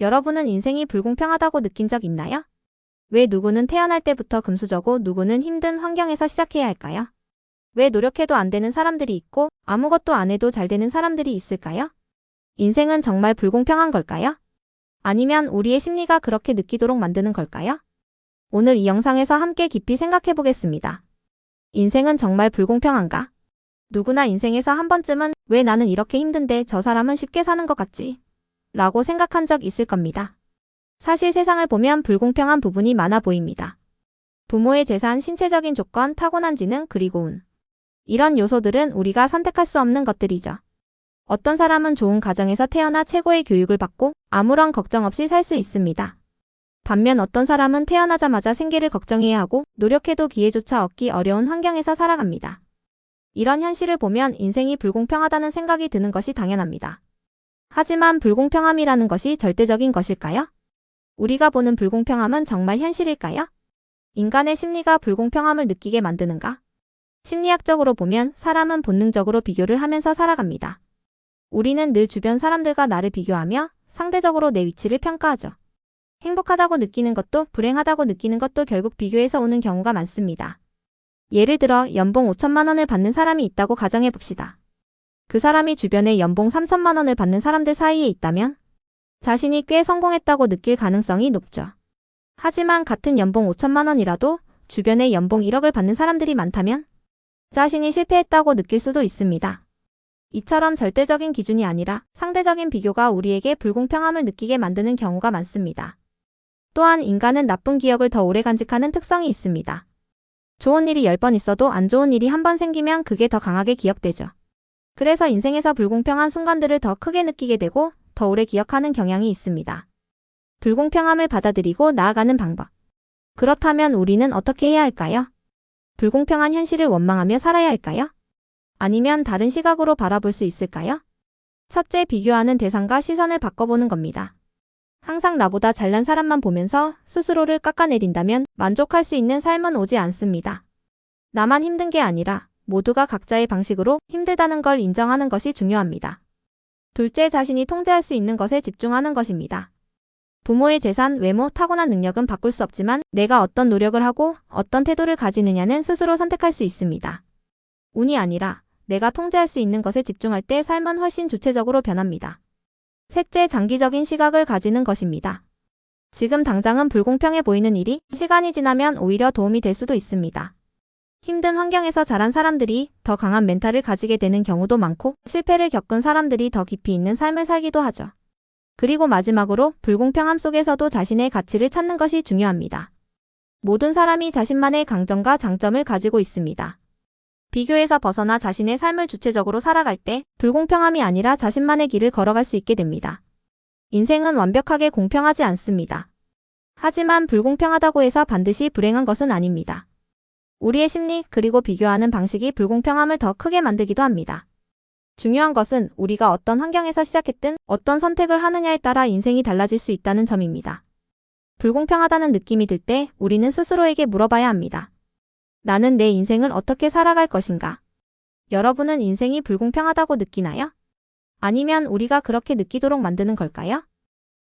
여러분은 인생이 불공평하다고 느낀 적 있나요? 왜 누구는 태어날 때부터 금수저고 누구는 힘든 환경에서 시작해야 할까요? 왜 노력해도 안 되는 사람들이 있고 아무것도 안 해도 잘 되는 사람들이 있을까요? 인생은 정말 불공평한 걸까요? 아니면 우리의 심리가 그렇게 느끼도록 만드는 걸까요? 오늘 이 영상에서 함께 깊이 생각해 보겠습니다. 인생은 정말 불공평한가? 누구나 인생에서 한 번쯤은 왜 나는 이렇게 힘든데 저 사람은 쉽게 사는 것 같지? 라고 생각한 적 있을 겁니다. 사실 세상을 보면 불공평한 부분이 많아 보입니다. 부모의 재산, 신체적인 조건, 타고난 지능, 그리고 운. 이런 요소들은 우리가 선택할 수 없는 것들이죠. 어떤 사람은 좋은 가정에서 태어나 최고의 교육을 받고 아무런 걱정 없이 살 수 있습니다. 반면 어떤 사람은 태어나자마자 생계를 걱정해야 하고 노력해도 기회조차 얻기 어려운 환경에서 살아갑니다. 이런 현실을 보면 인생이 불공평하다는 생각이 드는 것이 당연합니다. 하지만 불공평함이라는 것이 절대적인 것일까요? 우리가 보는 불공평함은 정말 현실일까요? 인간의 심리가 불공평함을 느끼게 만드는가? 심리학적으로 보면 사람은 본능적으로 비교를 하면서 살아갑니다. 우리는 늘 주변 사람들과 나를 비교하며 상대적으로 내 위치를 평가하죠. 행복하다고 느끼는 것도 불행하다고 느끼는 것도 결국 비교에서 오는 경우가 많습니다. 예를 들어 연봉 5천만 원을 받는 사람이 있다고 가정해 봅시다. 그 사람이 주변에 연봉 3천만 원을 받는 사람들 사이에 있다면 자신이 꽤 성공했다고 느낄 가능성이 높죠. 하지만 같은 연봉 5천만 원이라도 주변에 연봉 1억을 받는 사람들이 많다면 자신이 실패했다고 느낄 수도 있습니다. 이처럼 절대적인 기준이 아니라 상대적인 비교가 우리에게 불공평함을 느끼게 만드는 경우가 많습니다. 또한 인간은 나쁜 기억을 더 오래 간직하는 특성이 있습니다. 좋은 일이 10번 있어도 안 좋은 일이 한 번 생기면 그게 더 강하게 기억되죠. 그래서 인생에서 불공평한 순간들을 더 크게 느끼게 되고 더 오래 기억하는 경향이 있습니다. 불공평함을 받아들이고 나아가는 방법. 그렇다면 우리는 어떻게 해야 할까요? 불공평한 현실을 원망하며 살아야 할까요? 아니면 다른 시각으로 바라볼 수 있을까요? 첫째, 비교하는 대상과 시선을 바꿔보는 겁니다. 항상 나보다 잘난 사람만 보면서 스스로를 깎아내린다면 만족할 수 있는 삶은 오지 않습니다. 나만 힘든 게 아니라 모두가 각자의 방식으로 힘들다는 걸 인정하는 것이 중요합니다. 둘째, 자신이 통제할 수 있는 것에 집중하는 것입니다. 부모의 재산, 외모, 타고난 능력은 바꿀 수 없지만 내가 어떤 노력을 하고 어떤 태도를 가지느냐는 스스로 선택할 수 있습니다. 운이 아니라 내가 통제할 수 있는 것에 집중할 때 삶은 훨씬 주체적으로 변합니다. 셋째, 장기적인 시각을 가지는 것입니다. 지금 당장은 불공평해 보이는 일이 시간이 지나면 오히려 도움이 될 수도 있습니다. 힘든 환경에서 자란 사람들이 더 강한 멘탈을 가지게 되는 경우도 많고 실패를 겪은 사람들이 더 깊이 있는 삶을 살기도 하죠. 그리고 마지막으로 불공평함 속에서도 자신의 가치를 찾는 것이 중요합니다. 모든 사람이 자신만의 강점과 장점을 가지고 있습니다. 비교에서 벗어나 자신의 삶을 주체적으로 살아갈 때 불공평함이 아니라 자신만의 길을 걸어갈 수 있게 됩니다. 인생은 완벽하게 공평하지 않습니다. 하지만 불공평하다고 해서 반드시 불행한 것은 아닙니다. 우리의 심리 그리고 비교하는 방식이 불공평함을 더 크게 만들기도 합니다. 중요한 것은 우리가 어떤 환경에서 시작했든 어떤 선택을 하느냐에 따라 인생이 달라질 수 있다는 점입니다. 불공평하다는 느낌이 들 때 우리는 스스로에게 물어봐야 합니다. 나는 내 인생을 어떻게 살아갈 것인가? 여러분은 인생이 불공평하다고 느끼나요? 아니면 우리가 그렇게 느끼도록 만드는 걸까요?